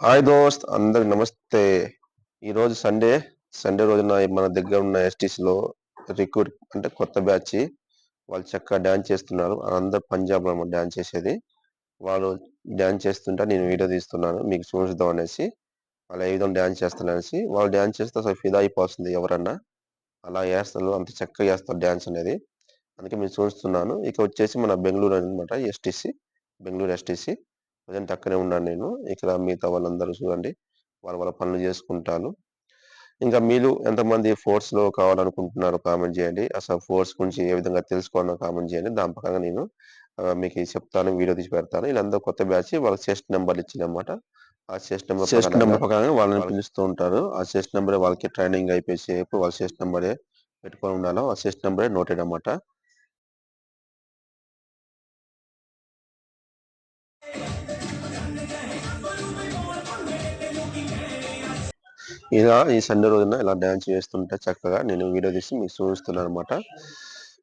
Hi దోస్త్ అందరికి నమస్తే. ఈరోజు సండే. సండే రోజున మన దగ్గర ఉన్న ఎస్టీసీలో రిక్రూట్ అంటే కొత్త బ్యాచ్ వాళ్ళు చక్కగా డ్యాన్స్ చేస్తున్నారు. అందరు పంజాబ్లో డ్యాన్స్ చేసేది. వాళ్ళు డ్యాన్స్ చేస్తుంటే నేను వీడియో తీస్తున్నాను. మీకు చూపిద్దాం అనేసి. వాళ్ళు ఏ విధంగా డ్యాన్స్ చేస్తున్నారు అనేసి. వాళ్ళు డ్యాన్స్ చేస్తే అసలు ఫిదా అయిపోతుంది ఎవరన్నా. అలా చేస్తారు అంత చక్కగా చేస్తారు డ్యాన్స్ అనేది. అందుకే మీరు చూస్తున్నాను ఇక వచ్చేసి మన బెంగళూరు అనమాట ఎస్టీసీ. బెంగళూరు ఎస్టీసీ. ప్రజెంట్ అక్కడే ఉన్నాను నేను. ఇక్కడ మిగతా వాళ్ళందరూ చూడండి వాళ్ళ వాళ్ళ పనులు చేసుకుంటారు ఇంకా మీరు ఎంతమంది ఫోర్స్లో కావాలనుకుంటున్నారో కామెంట్ చేయండి. అసలు ఫోర్స్ గురించి ఏ విధంగా తెలుసుకోవాలో కామెంట్ చేయండి. దాని ప్రకారంగా నేను మీకు చెప్తాను వీడియో తీసి పెడతాను. వీళ్ళందరూ కొత్త బ్యాచ్ వాళ్ళకి చెస్ట్ నెంబర్ ఇచ్చిందన్నమాట. ఆ చెస్ట్ నెంబర్ చెస్ట్ నెంబర్ ప్రకారం వాళ్ళని పిలుస్తూ ఉంటారు. ఆ చెస్ట్ నెంబర్ వాళ్ళకి ట్రైనింగ్ అయిపోయేసేపు వాళ్ళ చెస్ట్ నెంబరే పెట్టుకొని ఉండాలో ఆ చెస్ట్ నెంబరే నోటెడ్ అన్నమాట. ఇలా ఈ సండే రోజున ఇలా డ్యాన్స్ చేస్తుంటే చక్కగా నేను వీడియో తీసి మీకు చూపిస్తున్నాను అనమాట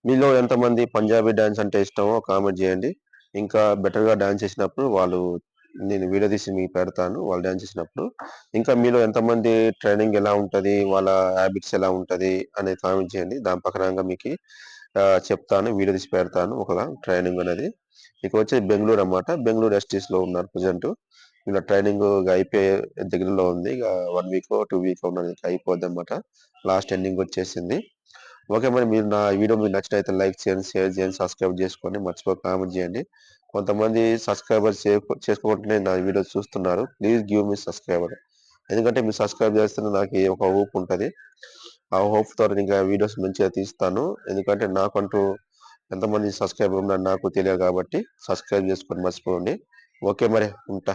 మీలో ఎంతమంది పంజాబీ డ్యాన్స్ అంటే ఇష్టమో కామెంట్ చేయండి. ఇంకా బెటర్గా డ్యాన్స్ చేసినప్పుడు వాళ్ళు నేను వీడియో తీసి మీకు పెడతాను వాళ్ళు డ్యాన్స్ చేసినప్పుడు. ఇంకా మీలో ఎంతమంది ట్రైనింగ్ ఎలా ఉంటుంది వాళ్ళ హ్యాబిట్స్ ఎలా ఉంటుంది అనేది కామెంట్ చేయండి. దాని ప్రకారంగా మీకు చెప్తాను వీడియో తీసి పెడతాను ఒక ట్రైనింగ్ అనేది. ఇక వచ్చి బెంగళూరు అన్నమాట. బెంగళూరు ఎస్టీస్లో ఉన్నారు ప్రజెంట్ ఇలా ట్రైనింగ్ అయిపోయే దగ్గరలో ఉంది. ఇక వన్ వీక్ టూ వీక్ ఉన్నది. అయిపోద్ది అనమాట లాస్ట్ ఎండింగ్ వచ్చేసింది. ఓకే మరి మీరు నా వీడియో మీకు నచ్చినైతే లైక్ చేయండి షేర్ చేయండి సబ్స్క్రైబ్ చేసుకోండి. మర్చిపోయి కామెంట్ చేయండి. కొంతమంది సబ్స్క్రైబర్ చేసుకోకుండానే నా వీడియో చూస్తున్నారు. ప్లీజ్ గివ్ మీ సబ్స్క్రైబర్ ఎందుకంటే మీరు సబ్స్క్రైబ్ చేస్తే నాకు ఒక హోప్ ఉంటుంది. ఆ హోప్ ద్వారా ఇంకా వీడియోస్ మంచిగా తీస్తాను. ఎందుకంటే నాకంటూ ఎంతమంది సబ్స్క్రైబర్ ఉన్నారు నాకు తెలియదు కాబట్టి సబ్స్క్రైబ్ చేసుకొని మర్చిపోండి ఓకే మరి ఉంటా.